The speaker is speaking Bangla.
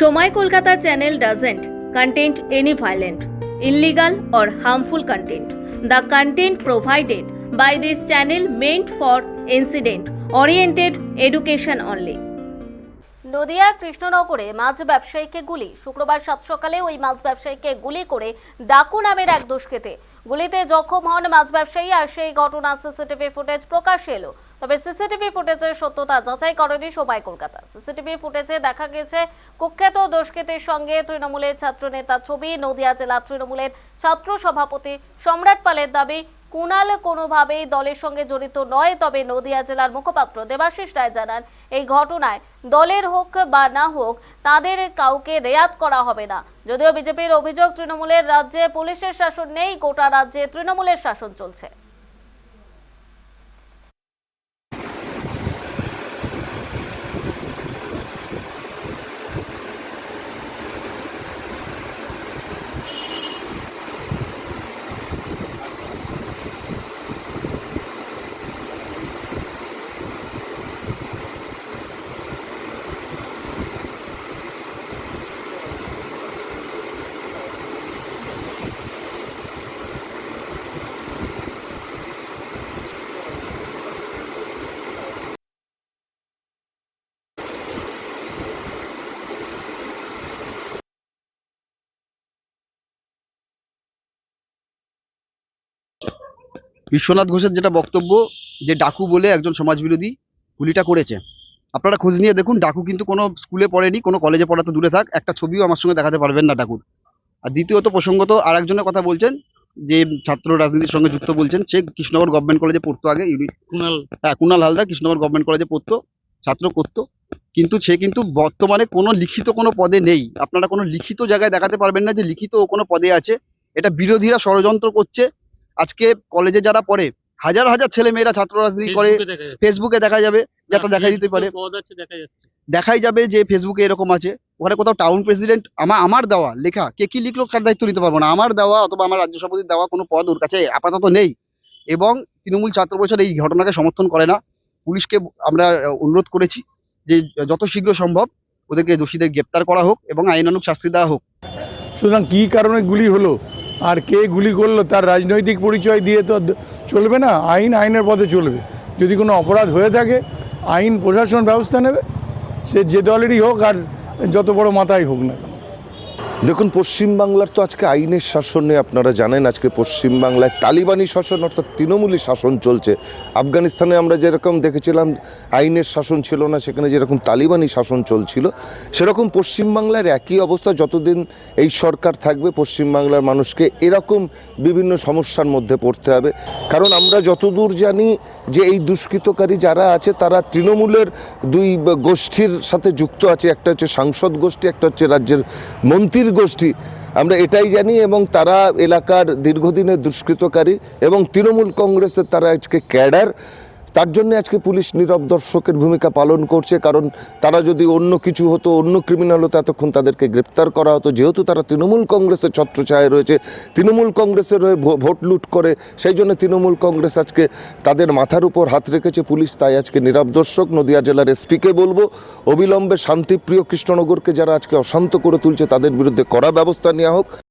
Somoy Kolkata channel doesn't content any violent illegal or harmful content the content provided by this channel meant for incident oriented education only নদিয়ার কৃষ্ণনগরে মাছ ব্যবসায়ীকে গুলি। শুক্রবার সাত সকালে ওই মাছ ব্যবসায়ীকে গুলি করে ডাকু নামের এক দুষ্কৃতে গুলিতে জখম হন মাছ ব্যবসায়ী আর সেই ঘটনা সিসিটিভি ফুটেজ প্রকাশ এলো। তবে সিসিটিভি ফুটেজের সত্যতা যাচাই করেনি সবাই কলকাতা। সিসিটিভি ফুটেজে দেখা গেছে কুখ্যাত দুষ্কৃতীর সঙ্গে তৃণমূলের ছাত্রনেতা ছবি। নদিয়া জেলা তৃণমূলের ছাত্র সভাপতি সম্রাট পালের দাবি কুণাল কোনোভাবেই দলের সঙ্গে জড়িত নয়, তবে নদিয়া জেলার মুখপাত্র দেবাশিস রায় জানান, এই ঘটনায় দলের হোক বা না হোক, তাদের কাউকে রেয়াত করা হবে না। যদিও বিজেপির অভিযোগ, তৃণমূলের রাজ্যে পুলিশের শাসন নেই, গোটা রাজ্যে তৃণমূলের শাসন চলছে। বিশ্বনাথ ঘোষের যেটা বক্তব্য যে ডাকু বলে একজন সমাজবিরোধী গুলিটা করেছে। আপনারা খোঁজ নিয়ে দেখুন ডাকু কিন্তু কোনো স্কুলে পড়েনি কোনো কলেজে পড়া তো দূরে থাক একটা ছবিও আমার সঙ্গে দেখাতে পারবেন না ডাকুর। আর দ্বিতীয়ত প্রসঙ্গত আর একজনের কথা বলছেন যে ছাত্র রাজনীতির সঙ্গে যুক্ত বলছেন সে কৃষ্ণনগর গভর্নমেন্ট কলেজে পড়তো আগে কুণাল হ্যাঁ কুণাল হালদার কৃষ্ণনগর গভর্নমেন্ট কলেজে পড়তো ছাত্র করতো। কিন্তু সে কিন্তু বর্তমানে কোনো লিখিত কোনো পদে নেই। আপনারা কোনো লিখিত জায়গায় দেখাতে পারবেন না যে লিখিত কোনো পদে আছে। এটা বিরোধীরা ষড়যন্ত্র করছে আজকে কলেজে যারা পড়ে হাজার হাজার ছেলে মেয়েরা ছাত্র রাজনীতি করে ফেসবুকে দেখা যাবে যাতে দেখা দিতে পারে। দেখাই যাবে যে ফেসবুকে এরকম আছে। ওখানে কোথাও টাউন প্রেসিডেন্ট আমার আমার দেওয়া লেখা কে কি লিখলো কার দায়িত্ব নিতে পারব না। আমার দেওয়া অথবা আমার রাজ্য সভাপতির দেওয়া কোনো পদ ওর কাছে আপাতত নেই। এবং তৃণমূল ছাত্র পরিষদ এই ঘটনাকে সমর্থন করে না। পুলিশকে আমরা অনুরোধ করেছি যে যত শীঘ্র সম্ভব ওদেরকে দোষীদের গ্রেপ্তার করা হোক এবং আইনানুগ শাস্তি দেওয়া হোক। সুতরাং কী কারণে গুলি হলো? আর কে গুলি করল তার রাজনৈতিক পরিচয় দিয়ে তো চলবে না, আইন আইনের পথে চলবে যদি কোনো অপরাধ হয়ে থাকে, আইন প্রশাসন ব্যবস্থা নেবে, সে যে দলেরই হোক আর যত বড় মাথায় হোক না। দেখুন পশ্চিমবাংলার তো আজকে আইনের শাসনে আপনারা জানেন, আজকে পশ্চিমবাংলায় তালিবানি শাসন অর্থাৎ তৃণমূলী শাসন চলছে। আফগানিস্তানে আমরা যেরকম দেখেছিলাম, আইনের শাসন ছিল না, সেখানে যেরকম তালিবানি শাসন চলছিল, সেরকম পশ্চিমবাংলার একই অবস্থা যতদিন এই সরকার থাকবে পশ্চিমবাংলার মানুষকে এরকম বিভিন্ন সমস্যার মধ্যে পড়তে হবে। কারণ আমরা যতদূর জানি যে এই দুষ্কৃতকারী যারা আছে, তারা তৃণমূলের দুই গোষ্ঠীর সাথে যুক্ত আছে। একটা হচ্ছে সাংসদ গোষ্ঠী, একটা হচ্ছে রাজ্যের মন্ত্রীর গোষ্ঠী। আমরা এটাই জানি এবং তারা এলাকার দীর্ঘদিনের দুষ্কৃতকারী এবং তৃণমূল কংগ্রেসের তারা আজকে ক্যাডার। তার জন্য আজকে পুলিশ নীরব দর্শকের ভূমিকা পালন করছে, কারণ তারা যদি অন্য কিছু হতো, অন্য ক্রিমিনাল হতো, এতক্ষণ তাদেরকে গ্রেপ্তার করা হতো। যেহেতু তারা তৃণমূল কংগ্রেসের ছত্রছায়ায় রয়েছে, তৃণমূল কংগ্রেসের হয়ে ভোট লুট করে, সেই জন্য তৃণমূল কংগ্রেস আজকে তাদের মাথার উপর হাত রেখেছে পুলিশ। তাই আজকে নীরব দর্শক, নদিয়া জেলার এসপিকে বলব, অবিলম্বে শান্তিপ্রিয় কৃষ্ণনগরকে যারা আজকে অশান্ত করে তুলছে, তাদের বিরুদ্ধে কড়া ব্যবস্থা নেওয়া হোক।